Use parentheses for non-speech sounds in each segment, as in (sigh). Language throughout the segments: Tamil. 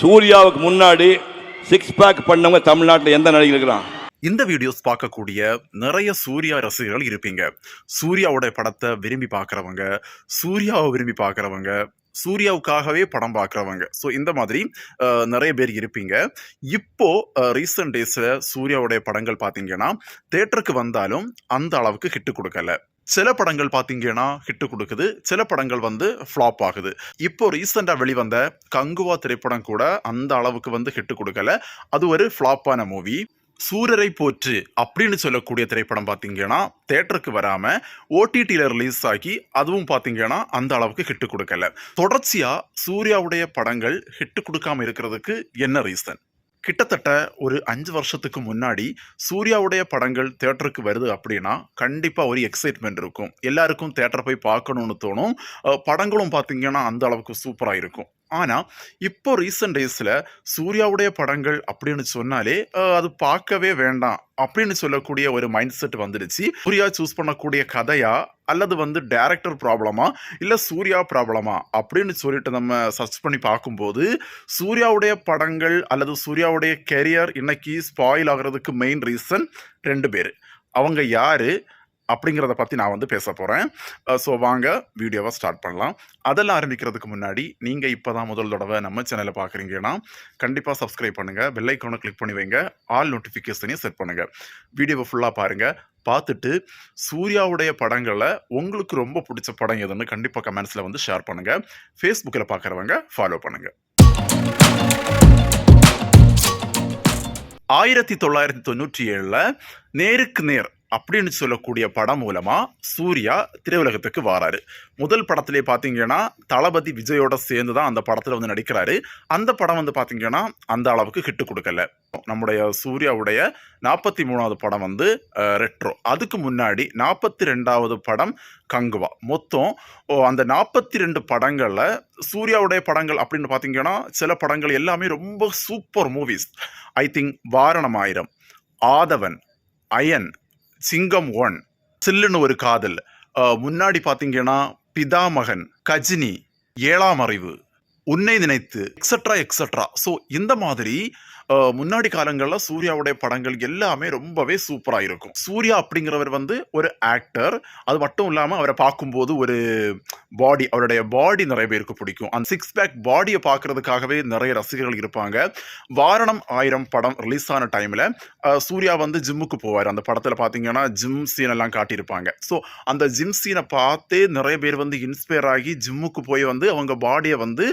சூர்யாவுக்கு முன்னாடி சிக்ஸ் பேக் பண்ணவங்க தமிழ்நாட்டில் எந்த நடிகை இருக்கிறான்? இந்த வீடியோஸ் பார்க்கக்கூடிய நிறைய சூர்யா ரசிகர்கள் இருப்பீங்க. சூர்யாவோட படத்தை விரும்பி பார்க்குறவங்க சூர்யாவை விரும்பி பார்க்குறவங்க சூர்யாவுக்காகவே படம் பார்க்குறவங்க. ஸோ இந்த மாதிரி நிறைய பேர் இருப்பீங்க. இப்போது ரீசெண்ட் டேஸில் சூர்யாவுடைய படங்கள் பார்த்தீங்கன்னா தேட்டருக்கு வந்தாலும் அந்த அளவுக்கு ஹிட்டு கொடுக்கல. சில படங்கள் பார்த்தீங்கன்னா ஹிட்டு கொடுக்குது. சில படங்கள் வந்து ஃப்ளாப் ஆகுது. இப்போ ரீசெண்டாக வெளிவந்த கங்குவா திரைப்படம் கூட அந்த அளவுக்கு வந்து ஹிட்டு கொடுக்கல. அது ஒரு ஃப்ளாப்பான மூவி சூரரை போற்று அப்படின்னு சொல்லக்கூடிய திரைப்படம் பார்த்தீங்கன்னா தேட்டருக்கு வராமல் ஓடிடியில் ரிலீஸ் ஆகி அதுவும் பார்த்தீங்கன்னா அந்த அளவுக்கு ஹிட்டு கொடுக்கல. தொடர்ச்சியாக சூர்யாவுடைய படங்கள் ஹிட்டு கொடுக்காமல் இருக்கிறதுக்கு என்ன ரீசன் கிட்டத்தட்ட ஒரு அஞ்சு வருஷத்துக்கு முன்னாடி சூர்யாவுடைய படங்கள் தேட்டருக்கு வருது அப்படின்னா கண்டிப்பாக ஒரு எக்ஸைட்மெண்ட் இருக்கும். எல்லாருக்கும் தேட்டர் போய் பார்க்கணும்னு தோணும். படங்களும் பார்த்தீங்கன்னா அந்த அளவுக்கு சூப்பராக இருக்கும். ஆனால் இப்போ ரீசெண்ட் டேஸில் சூர்யாவுடைய படங்கள் அப்படின்னு சொன்னாலே அது பார்க்கவே வேண்டாம் அப்படின்னு சொல்லக்கூடிய ஒரு மைண்ட் செட் வந்துடுச்சு. சூர்யா சூஸ் பண்ணக்கூடிய கதையா? அல்லது வந்து டேரக்டர் ப்ராப்ளமா இல்லை சூர்யா ப்ராப்ளமா அப்படின்னு சொல்லிட்டு நம்ம சர்ச் பண்ணி பார்க்கும்போது சூர்யாவுடைய படங்கள் அல்லது சூர்யாவுடைய கெரியர் இன்னைக்கு ஸ்பாயில் ஆகிறதுக்கு மெயின் ரீசன் ரெண்டு பேர். அவங்க யாரு? அப்படிங்கிறத பற்றி நான் வந்து பேச போகிறேன் ஸோ வாங்க வீடியோவை ஸ்டார்ட் பண்ணலாம். அதெல்லாம் ஆரம்பிக்கிறதுக்கு முன்னாடி நீங்கள் இப்போ தான் முதல் தடவை நம்ம சேனலை பார்க்குறீங்கன்னா கண்டிப்பாக சப்ஸ்கிரைப் பண்ணுங்கள் வெள்ளைக்கோனை கிளிக் பண்ணி வைங்க. ஆல் நோட்டிஃபிகேஷனையும் செட் பண்ணுங்கள் வீடியோவை ஃபுல்லாக பாருங்கள் பார்த்துட்டு சூர்யாவுடைய படங்களை உங்களுக்கு ரொம்ப பிடிச்ச படம் எதுன்னு கண்டிப்பாக கமெண்ட்ஸில் வந்து ஷேர் பண்ணுங்கள் ஃபேஸ்புக்கில் பார்க்குறவங்க ஃபாலோ பண்ணுங்கள் ஆயிரத்தி தொள்ளாயிரத்தி தொண்ணூற்றி ஏழில் நேருக்கு நேர் அப்படின்னு சொல்லக்கூடிய படம் மூலமாக சூர்யா திரையுலகத்துக்கு வராரு. முதல் படத்திலே பார்த்தீங்கன்னா தளபதி விஜயோட சேர்ந்து தான் அந்த படத்தில் வந்து நடிக்கிறாரு. அந்த படம் வந்து பார்த்தீங்கன்னா அந்த அளவுக்கு ஹிட்டு கொடுக்கல. நம்முடைய சூர்யாவுடைய நாற்பத்தி மூணாவது படம் வந்து ரெட்ரோ அதுக்கு முன்னாடி நாற்பத்தி ரெண்டாவது படம் கங்குவா. மொத்தம் ஓ, அந்த நாற்பத்தி ரெண்டு படங்களில் சூர்யாவுடைய படங்கள் அப்படின்னு பார்த்தீங்கன்னா சில படங்கள் எல்லாமே ரொம்ப super movies I think Vaaranam Aayiram Aadhavan Ayan சிங்கம் ஒன் சில்லுன்னு ஒரு காதல். முன்னாடி பார்த்தீங்கன்னா பிதாமகன் கஜினி ஏழாம் அறிவு உன்னை நினைத்து எக்ஸட்ரா எக்ஸட்ரா ஸோ இந்த மாதிரி முன்னாடி காலங்களில் சூர்யாவுடைய படங்கள் எல்லாமே ரொம்பவே சூப்பராக இருக்கும். சூர்யா அப்படிங்கிறவர் வந்து ஒரு ஆக்டர் அது மட்டும் இல்லாமல் அவரை பார்க்கும்போது ஒரு பாடி அவருடைய பாடி நிறைய பேருக்கு பிடிக்கும். அந்த சிக்ஸ் பேக் பாடியை பார்க்கறதுக்காகவே நிறைய ரசிகர்கள் இருப்பாங்க. வாரணம் ஆயிரம் படம் ரிலீஸ் ஆன டைமில் சூர்யா வந்து ஜிம்முக்கு போவார். அந்த படத்தில் பார்த்தீங்கன்னா ஜிம் சீன் எல்லாம் காட்டியிருப்பாங்க. ஸோ அந்த ஜிம் சீனை பார்த்தே நிறைய பேர் வந்து இன்ஸ்பயர் ஆகி ஜிம்முக்கு போய் வந்து அவங்க பாடியை வந்து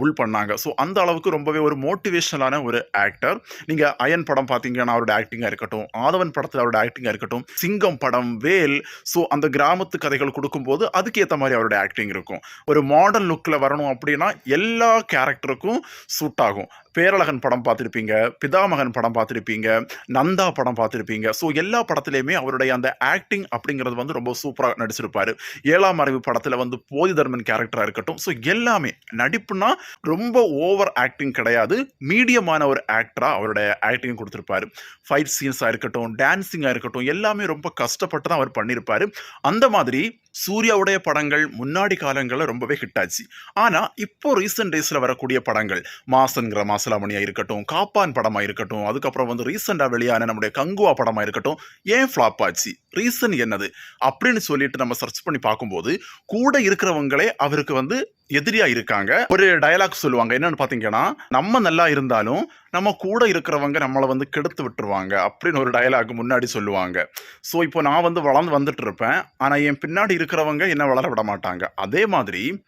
புல் பண்ணாங்க. ஸோ அந்த அளவுக்கு ரொம்பவே ஒரு மோட்டிவேஷனலான ஒரு ஆக்ட் ஆக்டர் நீங்கள் அயன் படம் பார்த்தீங்கன்னா அவரோட ஆக்டிங்காக இருக்கட்டும். ஆதவன் படத்தில் அவரோட ஆக்டிங்காக இருக்கட்டும். சிங்கம் படம் வேல். ஸோ அந்த கிராமத்து கதைகள் கொடுக்கும்போது அதுக்கேற்ற மாதிரி அவரோட ஆக்டிங் இருக்கும். ஒரு மாடர்ன் லுக்கில் வரணும் அப்படின்னா எல்லா கேரக்டருக்கும் சூட் ஆகும். பேரழகன் படம் பார்த்துருப்பீங்க பிதாமகன் படம் பார்த்துருப்பீங்க நந்தா படம் பார்த்துருப்பீங்க. ஸோ எல்லா படத்துலையுமே அவருடைய அந்த ஆக்டிங் அப்படிங்கிறது வந்து ரொம்ப சூப்பராக நடிச்சிருப்பார். ஏழாம் அறிவு படத்தில் வந்து போதி தர்மன் கேரக்டராக இருக்கட்டும். ஸோ எல்லாமே நடிப்புனா ரொம்ப ஓவர் ஆக்டிங் கிடையாது. மீடியமான ஒரு ஆக்டராக அவருடைய ஆக்டிங் கொடுத்துருப்பாரு. ஃபைட் சீன்ஸாக இருக்கட்டும் டான்ஸிங்காக இருக்கட்டும் எல்லாமே ரொம்ப கஷ்டப்பட்டு தான் அவர் பண்ணியிருப்பாரு அந்த மாதிரி சூர்யாவுடைய படங்கள் முன்னாடி காலங்களில் ரொம்பவே ஹிட் ஆச்சு. ஆனால் இப்போ ரீசெண்ட் டேஸில் வரக்கூடிய படங்கள் மாசன்கிற மாசலாமணியாக இருக்கட்டும் காப்பான் படமாக இருக்கட்டும் அதுக்கப்புறம் வந்து ரீசெண்டாக வெளியான நம்முடைய கங்குவா படமாக இருக்கட்டும் ஏன் ஃப்ளாப் ஆச்சு? ரீசன் என்னது? அப்படின்னு சொல்லிட்டு நம்ம சர்ச் பண்ணி பார்க்கும்போது கூட இருக்கிறவங்களே அவருக்கு வந்து எதிரியா இருக்காங்க. ஒரு டயலாக் சொல்லுவாங்க. என்னன்னு பாத்தீங்கன்னா நம்ம நல்லா இருந்தாலும் நம்ம கூட இருக்கிறவங்க நம்மளை வந்து கெடுத்து விட்டுருவாங்க அப்படின்னு ஒரு டயலாக் முன்னாடி சொல்லுவாங்க. ஸோ இப்போ நான் வந்து வளர்ந்து வந்துட்டு இருப்பேன். ஆனால் என் பின்னாடி இருக்கிறவங்க என்ன வளர விட மாட்டாங்க. அதே மாதிரி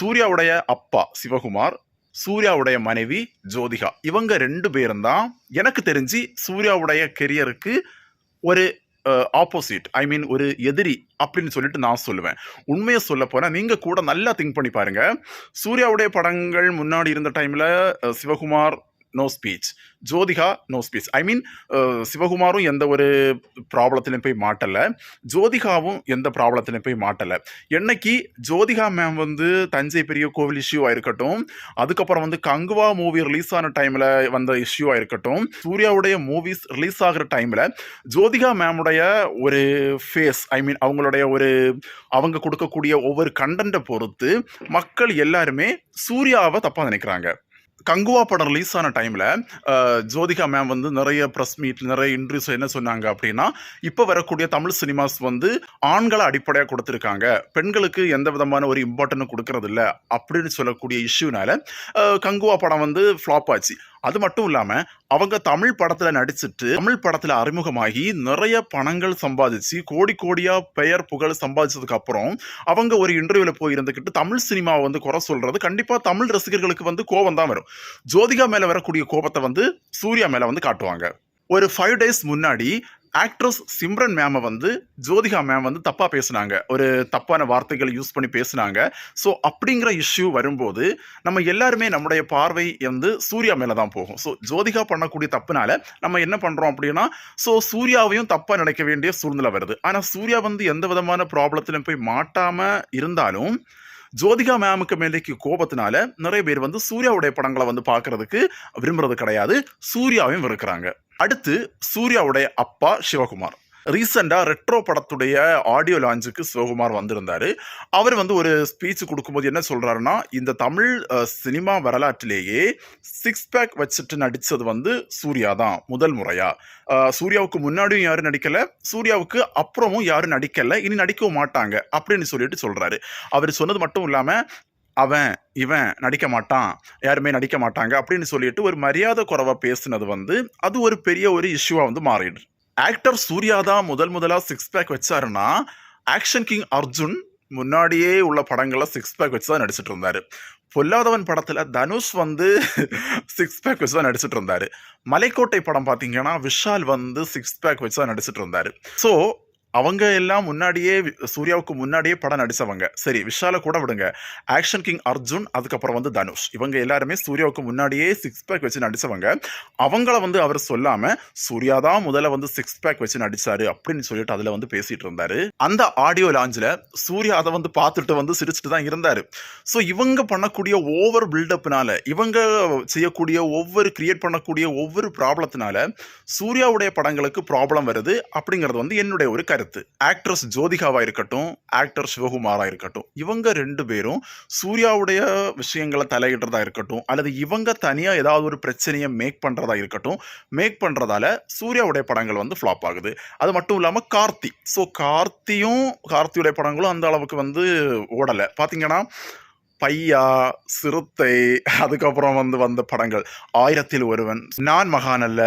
சூர்யாவுடைய அப்பா சிவகுமார் சூர்யாவுடைய மனைவி ஜோதிகா இவங்க ரெண்டு பேரும் தான் எனக்கு தெரிஞ்சு சூர்யாவுடைய கெரியருக்கு ஒரு ஆப்போசிட் ஐ மீன் ஒரு எதிரி அப்படின்னு சொல்லிட்டு நான் சொல்லுவேன். உண்மையை சொல்ல போனால் நீங்கள் கூட நல்லா திங்க் பண்ணி பாருங்கள் சூர்யாவுடைய படங்கள் முன்னாடி இருந்த டைமில் Sivakumar no speech Jyothika no speech I mean சிவகுமாரும் எந்த ஒரு ப்ராப்ளத்திலையும் போய் மாட்டலை. ஜோதிகாவும் எந்த ப்ராப்ளத்திலையும் போய் மாட்டலை. என்னைக்கு ஜோதிகா மேம் வந்து தஞ்சை பெரிய கோவில் இஷ்யூவாக இருக்கட்டும் அதுக்கப்புறம் வந்து கங்குவா மூவி ரிலீஸ் ஆன டைமில் வந்த இஷ்யூவாக இருக்கட்டும் சூர்யாவுடைய மூவிஸ் ரிலீஸ் ஆகிற டைமில் ஜோதிகா மேமுடைய ஒரு ஃபேஸ் ஐ மீன் அவங்களுடைய ஒரு அவங்க கொடுக்கக்கூடிய ஒவ்வொரு கண்டென்ட்டை பொறுத்து மக்கள் எல்லாருமே சூர்யாவை தப்பாக நினைக்கிறாங்க. கங்குவா படம் ரிலீஸ் ஆன டைமில் ஜோதிகா மேம் வந்து நிறைய ப்ரெஸ் மீட் நிறைய இன்டர்வியூஸ் என்ன சொன்னாங்க அப்படின்னா இப்போ வரக்கூடிய தமிழ் சினிமாஸ் வந்து ஆண்களை அடிப்படையாக கொடுத்துருக்காங்க. பெண்களுக்கு எந்த விதமான ஒரு இம்பார்ட்டன்ட் கொடுக்கறதில்ல அப்படின்னு சொல்லக்கூடிய இஷ்யூனால கங்குவா படம் வந்து ஃப்ளாப் ஆச்சு. அது மட்டும் இல்லாமல் அவங்க தமிழ் படத்தில் நடிச்சிட்டு தமிழ் படத்தில் அறிமுகமாகி நிறைய பணங்கள் சம்பாதிச்சு கோடி கோடியாக பெயர் புகழ் சம்பாதிச்சதுக்கு அப்புறம் அவங்க ஒரு இன்டர்வியூவில் போய் இருந்துக்கிட்டு தமிழ் சினிமாவை வந்து குறை சொல்கிறது கண்டிப்பாக தமிழ் ரசிகர்களுக்கு வந்து கோபம் தான் வரும். ஜோதிகா மேலே வரக்கூடிய கோபத்தை வந்து சூர்யா மேலே வந்து காட்டுவாங்க. ஒரு ஃபைவ் டேஸ் முன்னாடி ஆக்ட்ரஸ் சிம்ரன் மேமை வந்து ஜோதிகா மேம் வந்து தப்பாக பேசினாங்க. ஒரு தப்பான வார்த்தைகள் யூஸ் பண்ணி பேசுனாங்க. ஸோ அப்படிங்கிற இஷ்யூ வரும்போது நம்ம எல்லாருமே நம்முடைய பார்வை வந்து சூர்யா மேலே தான் போகும். ஸோ ஜோதிகா பண்ணக்கூடிய தப்புனால நம்ம என்ன பண்ணுறோம் அப்படின்னா ஸோ சூர்யாவையும் தப்பாக நினைக்க வேண்டிய சூழ்நிலை வருது. ஆனால் சூர்யா வந்து எந்த விதமான ப்ராப்ளத்திலும் போய் மாட்டாமல் இருந்தாலும் ஜோதிகா மேமுக்கு மேலேக்கு கோபத்தினால நிறைய பேர் வந்து சூர்யாவுடைய படங்களை வந்து பார்க்கறதுக்கு விரும்புறது கிடையாது. சூர்யாவையும் வெறுக்கிறாங்க. அடுத்து சூர்யாவுடைய அப்பா சிவகுமார். ரீசெண்டாக ரெட்ரோ படத்துடைய ஆடியோ லான்ச்சுக்கு சிவகுமார் வந்திருந்தார். அவர் வந்து ஒரு ஸ்பீச் கொடுக்கும்போது என்ன சொல்கிறாருன்னா இந்த தமிழ் சினிமா வரலாற்றிலேயே சிக்ஸ் பேக் வச்சுட்டு நடித்தது வந்து சூர்யா தான் முதல் முறையாக சூர்யாவுக்கு முன்னாடியும் யாரும் நடிக்கலை சூர்யாவுக்கு அப்புறமும் யாரும் நடிக்கலை இனி நடிக்கவும் மாட்டாங்க அப்படின்னு சொல்லிட்டு சொல்கிறாரு அவர் சொன்னது மட்டும் இல்லாமல் அவன் இவன் நடிக்க மாட்டான் யாருமே நடிக்க மாட்டாங்க அப்படின்னு சொல்லிட்டு ஒரு மரியாதை குறைவாக பேசுனது வந்து அது ஒரு பெரிய ஒரு இஷ்யூவாக வந்து மாறிடுது ஆக்டர் சூர்யா தான் முதல் முதலாக சிக்ஸ் பேக் வச்சாருன்னா ஆக்ஷன் கிங் அர்ஜுன் முன்னாடியே உள்ள படங்களை சிக்ஸ் பேக் வச்சு தான் நடிச்சிட்டு இருந்தார். பொல்லாதவன் படத்தில் தனுஷ் வந்து (laughs) சிக்ஸ் பேக் வச்சு தான் நடிச்சிட்டு இருந்தார். மலைக்கோட்டை படம் பார்த்தீங்கன்னா விஷால் வந்து சிக்ஸ் பேக் வச்சு தான் நடிச்சிட்டு இருந்தார். ஸோ அவங்க எல்லாம் முன்னாடியே சூர்யாவுக்கு முன்னாடியே படம் நடித்தவங்க சரி விஷால கூட விடுங்க. ஆக்ஷன் கிங் அர்ஜுன் அதுக்கப்புறம் வந்து தனுஷ். இவங்க எல்லாருமே சூர்யாவுக்கு முன்னாடியே சிக்ஸ் பேக் வச்சு நடித்தவங்க அவங்கள வந்து அவர் சொல்லாமல் சூர்யா தான் முதல்ல வந்து சிக்ஸ் பேக் வச்சு நடிச்சாரு அப்படின்னு சொல்லிட்டு அதில் வந்து பேசிட்டு இருந்தாரு. அந்த ஆடியோ லாஞ்சில் சூர்யா அதை வந்து பார்த்துட்டு வந்து சிரிச்சுட்டு தான் இருந்தார். ஸோ இவங்க பண்ணக்கூடிய ஓவர் பில்டப்னால இவங்க செய்யக்கூடிய ஒவ்வொரு கிரியேட் பண்ணக்கூடிய ஒவ்வொரு ப்ராப்ளத்தினால சூர்யாவுடைய படங்களுக்கு ப்ராப்ளம் வருது அப்படிங்கிறது வந்து என்னுடைய ஒரு கருத்து. ஆக்ட்ரஸ் ஜோதிகாவா இருக்கட்டும் ஆக்டர் சிவகுமாரா இருக்கட்டும் இவங்க ரெண்டு பேரும் சூர்யாவுடைய விஷயங்களை தலையிடுறதா இருக்கட்டும் அல்லது இவங்க தனியா ஏதாவது ஒரு பிரச்சனையை மேக் பண்றதா இருக்கட்டும் மேக் பண்றதால சூர்யாவுடைய படங்கள் வந்து ஃப்ளாப் ஆகுது. அது மட்டும் இல்லாமல் கார்த்தி. ஸோ கார்த்தியும் கார்த்தியுடைய படங்களும் அந்த அளவுக்கு வந்து ஓடலை. பார்த்தீங்கன்னா பையா சிறுத்தை அதுக்கப்புறம் வந்து வந்த படங்கள். ஆயிரத்தில் ஒருவன் நான் மகான் அல்ல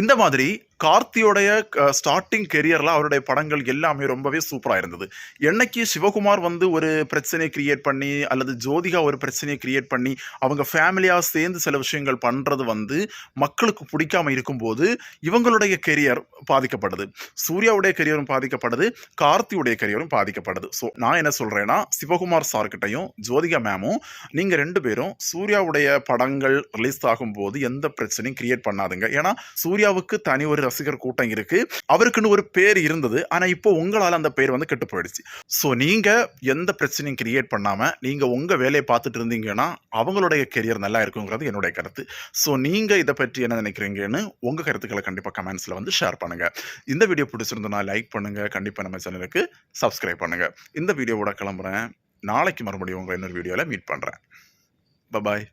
இந்த மாதிரி கார்த்தியோடைய ஸ்டார்டிங் கெரியரில் அவருடைய படங்கள் எல்லாமே ரொம்பவே சூப்பராக இருந்தது. என்னைக்கு சிவகுமார் வந்து ஒரு பிரச்சனையை கிரியேட் பண்ணி அல்லது ஜோதிகா ஒரு பிரச்சனையை கிரியேட் பண்ணி அவங்க ஃபேமிலியாக சேர்ந்து சில விஷயங்கள் பண்ணுறது வந்து மக்களுக்கு பிடிக்காம இருக்கும்போது இவங்களுடைய கெரியர் பாதிக்கப்படுது சூர்யாவுடைய கெரியரும் பாதிக்கப்படுது கார்த்தியுடைய கெரியரும் பாதிக்கப்படுது ஸோ நான் என்ன சொல்கிறேன்னா சிவகுமார் சார்கிட்டையும் ஜோதிகா மேமும் நீங்கள் ரெண்டு பேரும் சூர்யாவுடைய படங்கள் ரிலீஸ் ஆகும்போது எந்த பிரச்சனையும் கிரியேட் பண்ணாதுங்க. ஏன்னா சூர்யாவுக்கு தனி ஒரு ரசிகர் கூட்டம் இருக்கு. அவருக்குன்னு ஒரு பேர் இருந்தது. ஆனால் இப்போ உங்களால் அந்த பேர் வந்து கெட்டு போயிடுச்சு. ஸோ நீங்கள் எந்த பிரச்சனையும் கிரியேட் பண்ணாமல் நீங்கள் உங்கள் வேலையை பார்த்துட்டு இருந்தீங்கன்னா அவங்களுடைய கெரியர் நல்லா இருக்குங்கிறது என்னுடைய கருத்து. ஸோ நீங்கள் இதை பற்றி என்ன நினைக்கிறீங்கன்னு உங்கள் கருத்துக்களை கண்டிப்பாக கமெண்ட்ஸில் வந்து ஷேர் பண்ணுங்கள் இந்த வீடியோ பிடிச்சிருந்தோன்னா லைக் பண்ணுங்கள் கண்டிப்பாக நம்ம சேனலுக்கு சப்ஸ்கிரைப் பண்ணுங்கள் இந்த வீடியோவோட கிளம்புறேன். நாளைக்கு மறுபடியும் உங்களை இன்னொரு வீடியோவில் மீட் பண்ணுறேன் பாய்